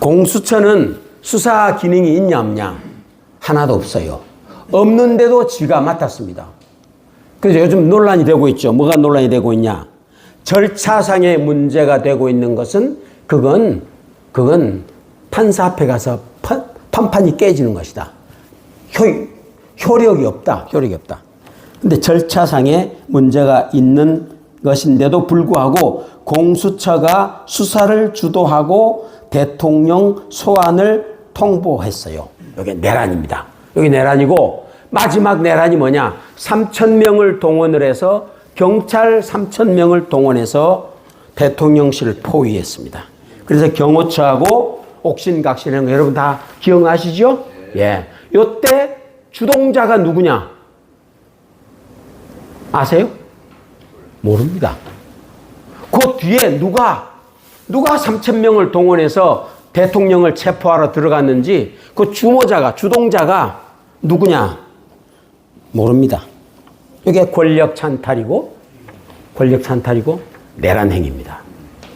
공수처는 수사 기능이 있냐 없냐 하나도 없어요. 없는데도 지가 맡았습니다. 그래서 요즘 논란이 되고 있죠. 뭐가 논란이 되고 있냐? 절차상의 문제가 되고 있는 것은 그건 그건 판사 앞에 가서 판, 판판이 깨지는 것이다. 효, 효력이 없다. 효력이 없다. 근데 절차상에 문제가 있는 것인데도 불구하고 공수처가 수사를 주도하고 대통령 소환을 통보했어요. 여기 내란입니다. 여기 내란이고 마지막 내란이 뭐냐? 3천 명을 동원을 해서 경찰 3천 명을 동원해서 대통령실을 포위했습니다. 그래서 경호처하고 옥신각신한 거 여러분 다 기억나시죠? 예. 요때 주동자가 누구냐? 아세요? 모릅니다. 그 뒤에 누가 누가 3천 명을 동원해서 대통령을 체포하러 들어갔는지 그 주모자가 주동자가 누구냐? 모릅니다. 이게 권력 찬탈이고 권력 찬탈이고 내란 행위입니다.